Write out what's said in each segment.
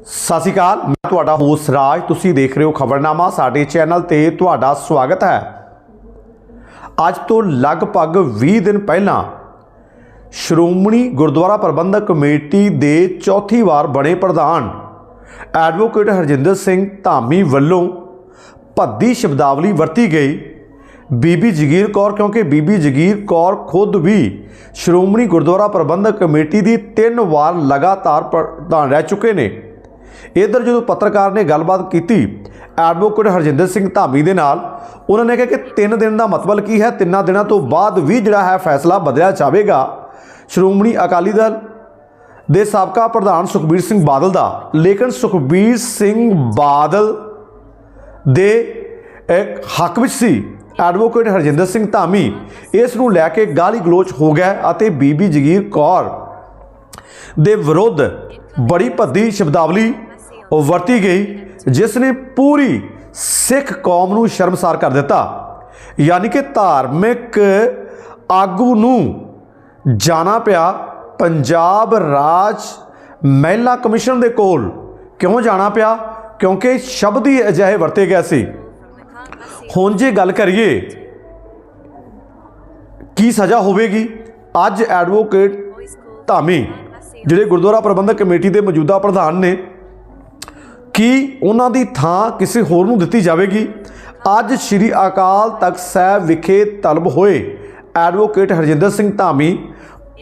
ਸਤਿ ਸ਼੍ਰੀ ਅਕਾਲ, ਮੈਂ ਤੁਹਾਡਾ ਹੋਸਟ ਰਾਜ, ਤੁਸੀਂ ਦੇਖ ਰਹੇ ਹੋ ਖਬਰਨਾਮਾ, ਸਾਡੇ ਚੈਨਲ ਤੇ ਤੁਹਾਡਾ ਸਵਾਗਤ ਹੈ। ਅੱਜ ਤੋਂ ਲਗਭਗ 20 ਦਿਨ ਪਹਿਲਾਂ, ਸ਼੍ਰੋਮਣੀ ਗੁਰਦੁਆਰਾ ਪ੍ਰਬੰਧਕ ਕਮੇਟੀ ਦੇ ਚੌਥੀ ਵਾਰ ਬਣੇ ਪ੍ਰਧਾਨ ਐਡਵੋਕੇਟ ਹਰਜਿੰਦਰ ਸਿੰਘ ਧਾਮੀ ਵੱਲੋਂ ਭੱਦੀ ਸ਼ਬਦਾਵਲੀ ਵਰਤੀ ਗਈ। ਬੀਬੀ ਜਗੀਰ ਕੌਰ, ਕਿਉਂਕਿ ਬੀਬੀ ਜਗੀਰ ਕੌਰ ਖੁਦ ਵੀ ਸ਼੍ਰੋਮਣੀ ਗੁਰਦੁਆਰਾ ਪ੍ਰਬੰਧਕ ਕਮੇਟੀ ਦੀ ਤਿੰਨ ਵਾਰ ਲਗਾਤਾਰ ਪ੍ਰਧਾਨ ਰਹਿ ਚੁੱਕੇ ਨੇ। ਇਧਰ ਜਦੋਂ ਪੱਤਰਕਾਰ ਨੇ ਗੱਲਬਾਤ ਕੀਤੀ ਐਡਵੋਕੇਟ ਹਰਜਿੰਦਰ ਸਿੰਘ ਧਾਮੀ ਦੇ ਨਾਲ, ਉਹਨਾਂ ਨੇ ਕਿਹਾ ਕਿ ਤਿੰਨ ਦਿਨ ਦਾ ਮਤਲਬ ਕੀ ਹੈ? ਤਿੰਨਾਂ ਦਿਨਾਂ ਤੋਂ ਬਾਅਦ ਵੀ ਜਿਹੜਾ ਹੈ ਫੈਸਲਾ ਬਦਲਿਆ ਜਾਵੇਗਾ। ਸ਼੍ਰੋਮਣੀ ਅਕਾਲੀ ਦਲ ਦੇ ਸਾਬਕਾ ਪ੍ਰਧਾਨ ਸੁਖਬੀਰ ਸਿੰਘ ਬਾਦਲ ਦਾ, ਲੇਕਿਨ ਸੁਖਬੀਰ ਸਿੰਘ ਬਾਦਲ ਦੇ ਇੱਕ ਹੱਕ ਵਿੱਚ ਸੀ। ਐਡਵੋਕੇਟ ਹਰਜਿੰਦਰ ਸਿੰਘ ਧਾਮੀ ਇਸ ਨੂੰ ਲੈ ਕੇ ਗਾਲੀ ਗਲੋਚ ਹੋ ਗਿਆ ਅਤੇ ਬੀਬੀ ਜਗੀਰ ਕੌਰ ਦੇ ਵਿਰੁੱਧ ਬੜੀ ਭੱਦੀ ਸ਼ਬਦਾਵਲੀ ਵਰਤੀ ਗਈ ਜਿਸ ਨੇ ਪੂਰੀ ਸਿੱਖ ਕੌਮ ਨੂੰ ਸ਼ਰਮਸਾਰ ਕਰ ਦਿੱਤਾ। ਯਾਨੀ ਕਿ ਧਾਰਮਿਕ ਆਗੂ ਨੂੰ ਜਾਣਾ ਪਿਆ ਪੰਜਾਬ ਰਾਜ ਮਹਿਲਾ ਕਮਿਸ਼ਨ ਦੇ ਕੋਲ। ਕਿਉਂ ਜਾਣਾ ਪਿਆ? ਕਿਉਂਕਿ ਸ਼ਬਦ ਹੀ ਅਜਿਹੇ ਵਰਤੇ ਗਏ ਸੀ। ਹੁਣ ਜੇ ਗੱਲ ਕਰੀਏ, ਕੀ ਸਜ਼ਾ ਹੋਵੇਗੀ? ਅੱਜ ਐਡਵੋਕੇਟ ਧਾਮੀ ਜਿਹੜੇ ਗੁਰਦੁਆਰਾ ਪ੍ਰਬੰਧਕ ਕਮੇਟੀ ਦੇ ਮੌਜੂਦਾ ਪ੍ਰਧਾਨ ਨੇ, ਕੀ ਉਹਨਾਂ ਦੀ ਥਾਂ ਕਿਸੇ ਹੋਰ ਨੂੰ ਦਿੱਤੀ ਜਾਵੇਗੀ? ਅੱਜ ਸ੍ਰੀ ਅਕਾਲ ਤਖਤ ਸਾਹਿਬ ਵਿਖੇ ਤਲਬ ਹੋਏ ਐਡਵੋਕੇਟ ਹਰਜਿੰਦਰ ਸਿੰਘ ਧਾਮੀ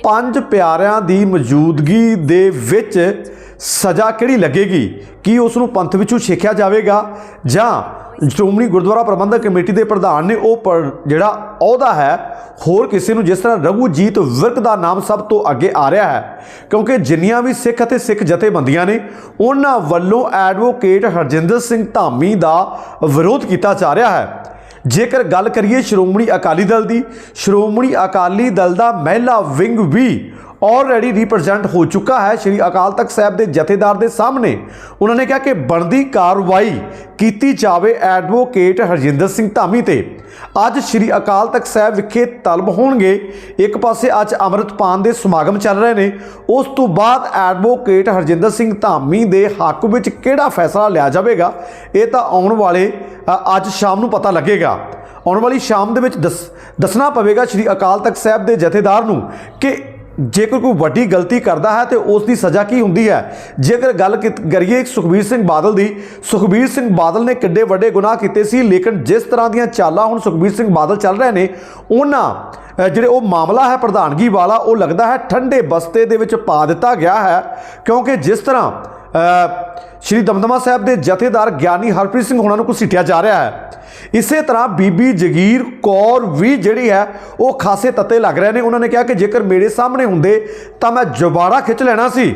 ਪੰਜ ਪਿਆਰਿਆਂ ਦੀ ਮੌਜੂਦਗੀ ਦੇ ਵਿੱਚ ਸਜ਼ਾ ਕਿਹੜੀ ਲੱਗੇਗੀ? ਕੀ ਉਸ ਨੂੰ ਪੰਥ ਵਿੱਚੋਂ ਸਿੱਖਿਆ ਜਾਵੇਗਾ? ਜਾਂ ਸ਼੍ਰੋਮਣੀ ਗੁਰਦੁਆਰਾ ਪ੍ਰਬੰਧਕ ਕਮੇਟੀ ਦੇ ਪ੍ਰਧਾਨ ਨੇ ਉਹ ਪਰ- ਜਿਹੜਾ ਅਹੁਦਾ ਹੈ, ਹੋਰ ਕਿਸੇ ਨੂੰ ਜਿਸ ਤਰ੍ਹਾਂ ਰਘੂਜੀਤ ਵਿਰਕ ਦਾ ਨਾਮ ਸਭ ਤੋਂ ਅੱਗੇ ਆ ਰਿਹਾ ਹੈ, ਕਿਉਂਕਿ ਜਿੰਨੀਆਂ ਵੀ ਸਿੱਖ ਅਤੇ ਸਿੱਖ ਜਥੇਬੰਦੀਆਂ ਨੇ, ਉਹਨਾਂ ਵੱਲੋਂ ਐਡਵੋਕੇਟ ਹਰਜਿੰਦਰ ਸਿੰਘ ਧਾਮੀ ਦਾ ਵਿਰੋਧ ਕੀਤਾ ਜਾ ਰਿਹਾ ਹੈ। ਜੇਕਰ ਗੱਲ ਕਰੀਏ ਸ਼੍ਰੋਮਣੀ ਅਕਾਲੀ ਦਲ ਦੀ, ਸ਼੍ਰੋਮਣੀ ਅਕਾਲੀ ਦਲ ਦਾ ਮਹਿਲਾ ਵਿੰਗ ਵੀ ਆਲਰੇਡੀ ਰਿਪਰੈਜ਼ੈਂਟ ਹੋ ਚੁੱਕਾ ਹੈ। ਸ਼੍ਰੀ ਅਕਾਲ ਤਖਤ ਸਾਹਿਬ ਦੇ ਜਥੇਦਾਰ ਦੇ ਸਾਹਮਣੇ ਉਹਨਾਂ ਨੇ ਕਿਹਾ ਕਿ ਬਣਦੀ ਕਾਰਵਾਈ ਕੀਤੀ ਜਾਵੇ ਐਡਵੋਕੇਟ ਹਰਜਿੰਦਰ ਸਿੰਘ ਧਾਮੀ ਤੇ। ਅੱਜ ਸ਼੍ਰੀ ਅਕਾਲ ਤਖਤ ਸਾਹਿਬ ਵਿਖੇ ਤਲਬ ਹੋਣਗੇ। ਇੱਕ ਪਾਸੇ ਅੱਜ ਅੰਮ੍ਰਿਤਪਾਨ ਦੇ ਸਮਾਗਮ ਚੱਲ ਰਹੇ ਨੇ। ਉਸ ਤੋਂ ਬਾਅਦ ਐਡਵੋਕੇਟ ਹਰਜਿੰਦਰ ਸਿੰਘ ਧਾਮੀ ਦੇ ਹੱਕ ਵਿੱਚ ਕਿਹੜਾ ਫੈਸਲਾ ਲਿਆ ਜਾਵੇਗਾ? ਇਹ ਤਾਂ ਆਉਣ ਵਾਲੇ ਅੱਜ ਸ਼ਾਮ ਨੂੰ ਪਤਾ ਲੱਗੇਗਾ। ਆਉਣ ਵਾਲੀ ਸ਼ਾਮ ਦੇ ਵਿੱਚ ਦੱਸ- ਦੱਸਣਾ ਪਵੇਗਾ ਸ਼੍ਰੀ ਅਕਾਲ ਤਖਤ ਸਾਹਿਬ ਦੇ ਜਥੇਦਾਰ ਨੂੰ ਕਿ ਜੇਕਰ ਕੋਈ ਵੱਡੀ ਗਲਤੀ ਕਰਦਾ ਹੈ ਤੇ ਉਸ ਦੀ ਸਜ਼ਾ ਕੀ ਹੁੰਦੀ ਹੈ? ਜੇਕਰ ਗੱਲ ਕੀਤ- ਕਰੀਏ ਸੁਖਬੀਰ ਸਿੰਘ ਬਾਦਲ ਦੀ, ਸੁਖਬੀਰ ਸਿੰਘ ਬਾਦਲ ਨੇ ਕਿੱਡੇ ਵੱਡੇ ਗੁਨਾਹ ਕੀਤੇ ਸੀ, ਲੇਕਿਨ ਜਿਸ ਤਰ੍ਹਾਂ ਦੀਆਂ ਚਾਲਾਂ ਹੁਣ ਸੁਖਬੀਰ ਸਿੰਘ ਬਾਦਲ ਚੱਲ ਰਹੇ ਨੇ, ਉਹਨਾਂ ਜਿਹੜੇ ਉਹ ਮਾਮਲਾ ਹੈ ਪ੍ਰਧਾਨਗੀ ਵਾਲਾ, ਉਹ ਲੱਗਦਾ ਹੈ ਠੰਡੇ ਬਸਤੇ ਦੇ ਵਿੱਚ ਪਾ ਦਿੱਤਾ ਗਿਆ ਹੈ, ਕਿਉਂਕਿ ਜਿਸ ਤਰ੍ਹਾਂ ਸ਼੍ਰੀ ਦਮਦਮਾ ਸਾਹਿਬ ਦੇ ਜਥੇਦਾਰ ਗਿਆਨੀ ਹਰਪ੍ਰੀਤ ਸਿੰਘ ਹੋਣਾ ਨੂੰ ਘਸੀਟਿਆ ਜਾ ਰਿਹਾ ਹੈ। ਇਸੇ ਤਰ੍ਹਾਂ ਬੀਬੀ ਜਗੀਰ ਕੌਰ ਵੀ ਜਿਹੜੀ ਹੈ, ਉਹ ਖਾਸੇ ਤੱਤੇ ਲੱਗ ਰਹੇ ਨੇ। ਉਹਨਾਂ ਨੇ ਕਿਹਾ ਕਿ ਜੇਕਰ ਮੇਰੇ ਸਾਹਮਣੇ ਹੁੰਦੇ ਤਾਂ ਮੈਂ ਜਵਾਰਾ ਖਿੱਚ ਲੈਣਾ ਸੀ।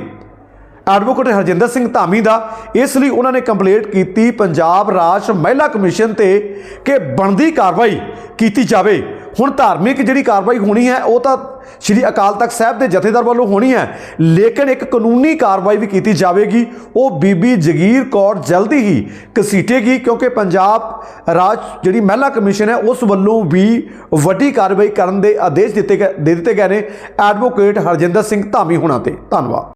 ਐਡਵੋਕੇਟ ਹਰਜਿੰਦਰ ਸਿੰਘ ਧਾਮੀ ਦਾ ਇਸ ਲਈ ਉਹਨਾਂ ਨੇ ਕੰਪਲੇਂਟ ਕੀਤੀ। ਪੰਜਾਬ ਰਾਜ ਮਹਿਲਾ ਕਮਿਸ਼ਨ ਤੇ ਕਿ ਬਣਦੀ ਕਾਰਵਾਈ ਕੀਤੀ ਜਾਵੇ। ਹੁਣ ਧਾਰਮਿਕ ਜਿਹੜੀ ਕਾਰਵਾਈ ਹੋਣੀ ਹੈ, ਉਹ ਤਾਂ ਸ਼੍ਰੀ ਅਕਾਲ ਤਖਤ ਸਾਹਿਬ ਦੇ ਜਥੇਦਾਰ ਵੱਲੋਂ ਹੋਣੀ ਹੈ, ਲੇਕਿਨ ਇੱਕ ਕਾਨੂੰਨੀ ਕਾਰਵਾਈ ਵੀ ਕੀਤੀ ਜਾਵੇਗੀ। ਉਹ ਬੀਬੀ ਜਗੀਰ ਕੌਰ ਜਲਦੀ ਹੀ ਘਸੀਟੇਗੀ, ਕਿਉਂਕਿ ਪੰਜਾਬ ਰਾਜ ਜਿਹੜੀ ਮਹਿਲਾ ਕਮਿਸ਼ਨ ਹੈ, ਉਸ ਵੱਲੋਂ ਵੀ ਵੱਡੀ ਕਾਰਵਾਈ ਕਰਨ ਦੇ ਆਦੇਸ਼ ਦਿੱਤੇ ਗਏ ਦੇ ਦਿੱਤੇ ਗਏ ਨੇ। ਐਡਵੋਕੇਟ ਹਰਜਿੰਦਰ ਸਿੰਘ ਧਾਮੀ ਹੋਣਾ ਤੇ। ਧੰਨਵਾਦ।